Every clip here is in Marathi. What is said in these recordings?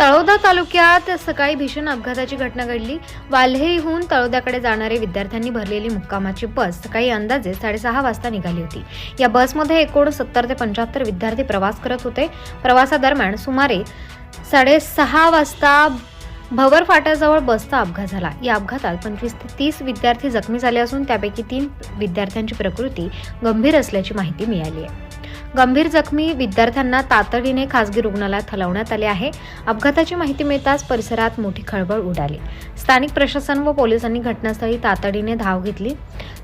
तळोदा तालुक्यात सकाळी भीषण अपघाताची घटना घडली. वाल्हेहून तळोद्याकडे जाणारे विद्यार्थ्यांनी भरलेली मुक्कामाची बस सकाळी अंदाजे साडेसहा वाजता निघाली होती. या बसमध्ये एकूण सत्तर ते पंच्याहत्तर विद्यार्थी प्रवास करत होते. प्रवासादरम्यान सुमारे साडेसहा वाजता भवर फाट्याजवळ बसचा अपघात झाला. या अपघातात पंचवीस ते तीस विद्यार्थी जखमी झाले असून त्यापैकी तीन विद्यार्थ्यांची प्रकृती गंभीर असल्याची माहिती मिळाली आहे. गंभीर जखमी विद्यार्थ्यांना तातडीने खासगी रुग्णालयात हलवण्यात आले आहे. अपघाताची माहिती मिळताच परिसरात मोठी खळबळ उडाली. स्थानिक प्रशासन व पोलिसांनी घटनास्थळी तातडीने धाव घेतली.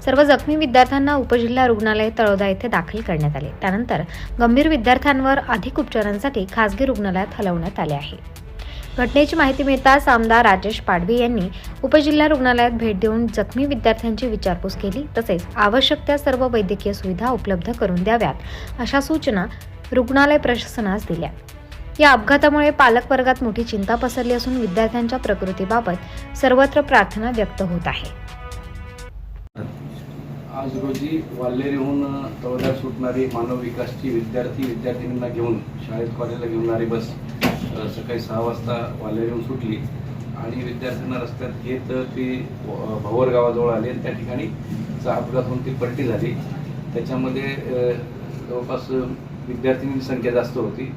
सर्व जखमी विद्यार्थ्यांना उपजिल्हा रुग्णालय तळोदा येथे दाखल करण्यात आले. त्यानंतर गंभीर विद्यार्थ्यांवर अधिक उपचारांसाठी खासगी रुग्णालयात हलवण्यात आले आहे. घटनेची माहिती मिळताच आमदार राजेश पाडवी यांनी उपजिल्हा रुग्णालयात भेट देऊन जखमी विद्यार्थ्यांची विचारपूस केली. तसेच आवश्यक त्या सर्व वैद्यकीय सुविधा उपलब्ध करून द्याव्यात अशा सूचना रुग्णालय प्रशासनास दिल्या. या अपघातामुळे पालक वर्गात मोठी चिंता पसरली असून विद्यार्थ्यांच्या प्रकृतीबाबत सर्वत्र प्रार्थना व्यक्त होत आहे. आज रोजी वाल्हेरीहून तवड्यात सुटणारी मानव विकासची विद्यार्थी विद्यार्थिनींना घेऊन शाळेत कॉलेजला घेऊन बस सकाळी सहा वाजता वाल्हेरीहून सुटली आणि विद्यार्थ्यांना रस्त्यात घेत ती भवर गावाजवळ आली आणि त्या ठिकाणी चा अपघात होऊन ती पलटी झाली. त्याच्यामध्ये जवळपास विद्यार्थिनींची संख्या जास्त होती.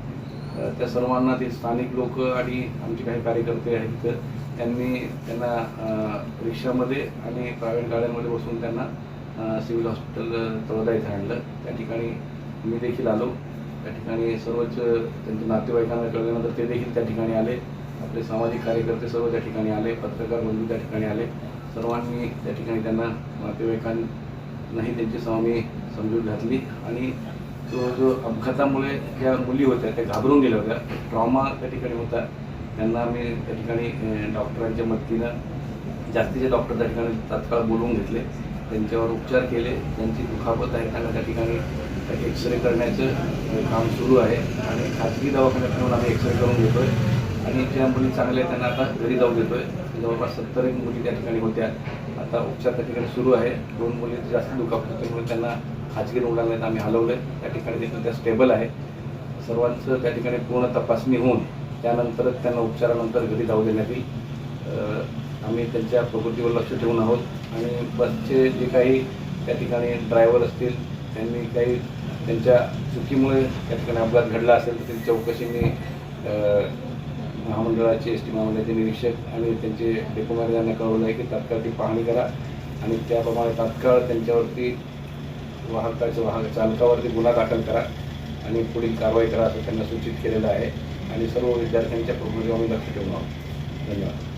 त्या सर्वांना ते स्थानिक लोक आणि आमचे काही कार्यकर्ते आहेत त्यांनी त्यांना रिक्षामध्ये आणि प्रायव्हेट गाड्यांमध्ये बसून त्यांना सिव्हिल हॉस्पिटल तळोदा आणलं. त्या ठिकाणी मी देखील आलो. त्या ठिकाणी सर्वच त्यांच्या नातेवाईकांना कळल्यानंतर ते देखील त्या ठिकाणी आले. आपले सामाजिक कार्यकर्ते सर्व त्या ठिकाणी आले. पत्रकार बंधू त्या ठिकाणी आले. सर्वांनी त्या ठिकाणी त्यांना नातेवाईकांनाही त्यांची स्वामी समजूत घातली. आणि तो जो अपघातामुळे ज्या मुली होत्या त्या घाबरून गेल्या होत्या ट्रॉमा त्या ठिकाणी होता. त्यांना आम्ही त्या ठिकाणी डॉक्टरांच्या मदतीनं जास्तीचे डॉक्टर त्या ठिकाणी तात्काळ बोलवून घेतले. त्यांच्यावर उपचार केले. त्यांची दुखापत आहे त्यांना त्या ठिकाणी? एक्सरे करण्याचं काम सुरू आहे. आणि खाजगी दवाखान्यात ठेवून आम्ही एक्सरे करून घेतो आहे आणि ज्या मुली चांगल्या आहेत त्यांना आता घरी जाऊ देतो आहे जवळपास सत्तर एक मुली त्या ठिकाणी होत्या. आता उपचार त्या ठिकाणी सुरू आहे. दोन मुली जास्त दुखापत त्यामुळे त्यांना खाजगी रुग्णालयात आम्ही हलवलं आहे त्या ठिकाणी देखील त्या स्टेबल आहे. सर्वांचं त्या ठिकाणी पूर्ण तपासणी होऊन त्यानंतरच त्यांना उपचारानंतर घरी जाऊ देण्यात येईल. आम्ही त्यांच्या प्रकृतीवर लक्ष ठेवून आहोत. आणि बसचे जे काही त्या ठिकाणी ड्रायव्हर असतील त्यांनी काही त्यांच्या चुकीमुळे त्या ठिकाणी अपघात घडला असेल तर त्याची चौकशी मी महामंडळाचे एस टी महामंडळाचे निरीक्षक आणि त्यांचे डेपोमार यांना कळवलं आहे की तात्काळ ती पाहणी करा आणि त्याप्रमाणे तात्काळ त्यांच्यावरती वाहकाच्या वाहक चालकावरती गुन्हा दाखल करा आणि पुढील कारवाई करा असं त्यांना सूचित केलेलं आहे. आणि सर्व विद्यार्थ्यांच्या प्रकृतीवर आम्ही लक्ष ठेवून आहोत. धन्यवाद.